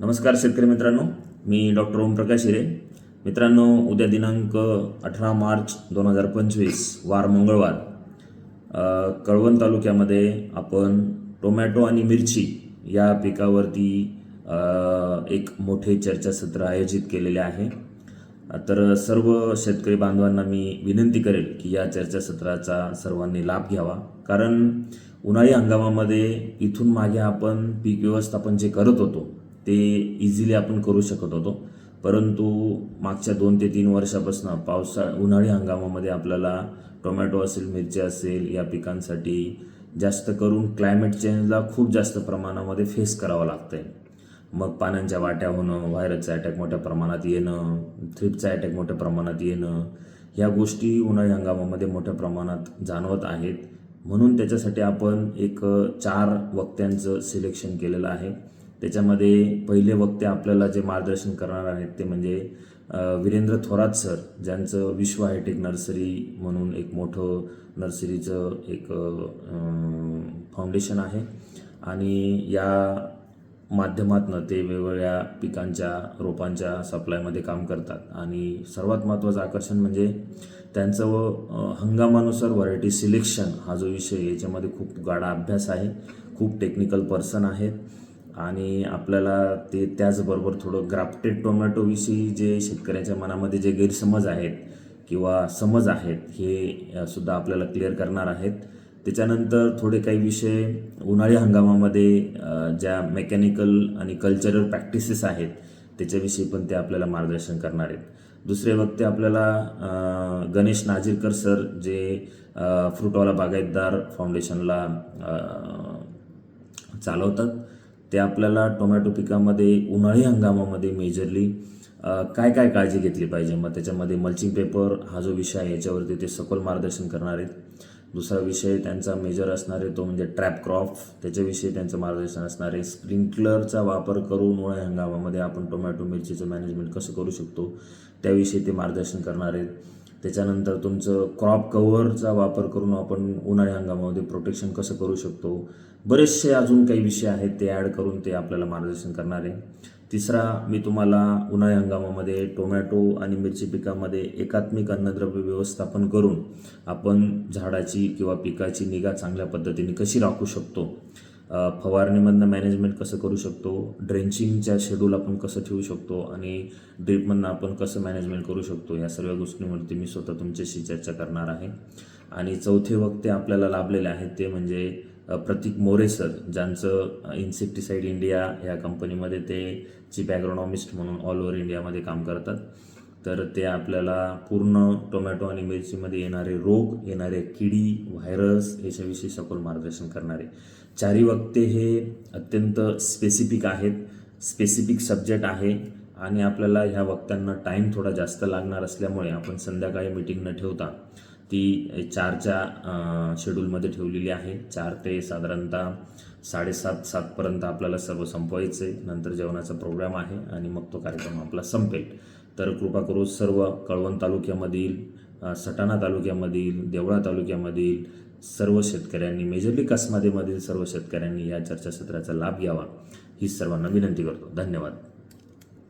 नमस्कार शेतकरी मित्रांनो मी डॉक्टर ओमप्रकाश हिरे. मित्रांनो उद्या दिनांक अठरा मार्च दोन हजार पंचवीस वार मंगळवार. कळवण तालुक्यामध्ये आपण टोमॅटो आणि मिरची या पिकावरती एक मोठे चर्चासत्र आयोजित केलेले आहे. तर सर्व शेतकरी बांधवांना मी विनंती करेल की या चर्चासत्राचा सर्वांनी लाभ घ्यावा. कारण उन्हाळी हंगामामध्ये इथून मागे आपण पीक व्यवस्थापन जे करत होतो ते इझिली आपण करू शकत होतो. परंतु मागच्या दोन ते तीन वर्षापासून पावसा उन्हाळी हंगामामध्ये आपल्याला टोमॅटो असेल मिरची असेल या पिकांसाठी जास्त करून क्लायमेट चेंजला खूप जास्त प्रमाणामध्ये फेस करावं लागतं आहे मग पानांच्या वाट्या होणं व्हायरसचा अटॅक मोठ्या प्रमाणात येणं थ्रिपचा अटॅक मोठ्या प्रमाणात येणं ह्या गोष्टी उन्हाळी हंगामामध्ये मोठ्या प्रमाणात जाणवत आहेत. म्हणून त्याच्यासाठी आपण एक चार वक्त्यांचं सिलेक्शन केलेलं आहे. त्याच्यामध्ये पहिले वक्ते आपल्याला जे मार्गदर्शन करणार आहेत ते म्हणजे वीरेंद्र थोरात सर ज्यांचं विश्व हायटेक नर्सरी म्हणून एक मोठं नर्सरीचं एक फाउंडेशन आहे. आणि या माध्यमातनं ते वेगवेगळ्या पिकांच्या रोपांच्या सप्लायमध्ये काम करतात. आणि सर्वात महत्त्वाचं आकर्षण म्हणजे त्यांचं व हंगामानुसार व्हरायटी सिलेक्शन हा जो विषय याच्यामध्ये खूप गाढा अभ्यास आहे. खूप टेक्निकल पर्सन आहेत. आणि आपल्याला ते त्याचबरोबर थोडं ग्राफ्टेड टोमॅटोविषयी जे शेतकऱ्याच्या मनामध्ये जे गैरसमज आहेत किंवा समज आहेत हे सुद्धा आपल्याला क्लिअर करणार आहेत. त्याच्यानंतर थोडे काही विषय उन्हाळी हंगामामध्ये ज्या मेकॅनिकल आणि कल्चरल प्रॅक्टिसेस आहेत त्याच्याविषयी पण ते आपल्याला मार्गदर्शन करणार आहेत. दुसरे वक्ते आपल्याला गणेश नाजीरकर सर जे फ्रुटवाला बागायतदार फाउंडेशनला चालवतात. ते आपल्याला टोमॅटो पिकामध्ये उन्हाळी हंगामामध्ये मेजरली काय काय काळजी घेतली पाहिजे? मग त्याच्यामध्ये मल्चिंग पेपर हा जो विषय आहे याच्यावरती ते सखोल मार्गदर्शन करणार आहेत. दुसरा विषय त्यांचा मेजर असणार आहे तो म्हणजे ट्रॅप क्रॉप त्याच्याविषयी त्यांचं मार्गदर्शन असणार आहे. स्प्रिंकलरचा वापर करून उन्हाळी हंगामामध्ये आपण टोमॅटो मिरचीचं मॅनेजमेंट कसं करू शकतो त्याविषयी ते मार्गदर्शन करणार आहेत. त्याच्यानंतर तुमचं क्रॉप कव्हरचा वापर करून आपण उन्हाळी हंगामामध्ये प्रोटेक्शन कसं करू शकतो? बरेचसे अजून काही विषय आहेत ते ॲड करून ते आपल्याला मार्गदर्शन करणार आहे. तिसरा मी तुम्हाला उन्हाळी हंगामामध्ये टोमॅटो आणि मिरची पिकामध्ये एकात्मिक अन्नद्रव्य व्यवस्थापन करून आपण झाडाची किंवा पिकाची निगा चांगल्या पद्धतीने कशी राखू शकतो? फवारणीमधनं मॅनेजमेंट कसं करू शकतो? ड्रेंचिंगच्या शेड्यूल आपण कसं ठेवू शकतो? आणि ड्रीपमधनं आपण कसं मॅनेजमेंट करू शकतो? या सर्व गोष्टींवरती मी स्वतः तुमच्याशी चर्चा करणार आहे. आणि चौथे वक्ते आपल्याला लाभलेले आहेत ते म्हणजे प्रतीक मोरे सर ज्यांचं इन्सेक्टिसाईड इंडिया ह्या कंपनीमध्ये ते चीफ ॲग्रोनॉमिस्ट म्हणून ऑल ओव्हर इंडियामध्ये काम करतात. तर ते आपल्याला पूर्ण टोमॅटो आणि मिरचीमध्ये येणारे रोग येणारे किडी व्हायरस याच्याविषयी सखोल मार्गदर्शन करणारे. चारी वक्ते हे अत्यंत स्पेसिफिक आहेत स्पेसिफिक सब्जेक्ट आहे आणि आपल्याला ह्या वक्त्यांना टाईम थोडा जास्त लागणार असल्यामुळे आपण संध्याकाळी मीटिंग न ठेवता ती चारच्या शेड्यूलमध्ये ठेवलेली आहे. चार ते साधारणतः साडेसात सातपर्यंत आपल्याला सर्व संपवायचं आहे नंतर जेवणाचा प्रोग्राम आहे आणि मग तो कार्यक्रम आपला संपेल. तर कृपा करून सर्व कळवण तालुक्यामधील सटाणा तालुक्यामधील देवळा तालुक्यामधील सर्व शेतकऱ्यांनी मेजरली कसमादेमधील सर्व शेतकऱ्यांनी या चर्चासत्राचा लाभ घ्यावा. ही सर्वांना विनंती करतो. धन्यवाद.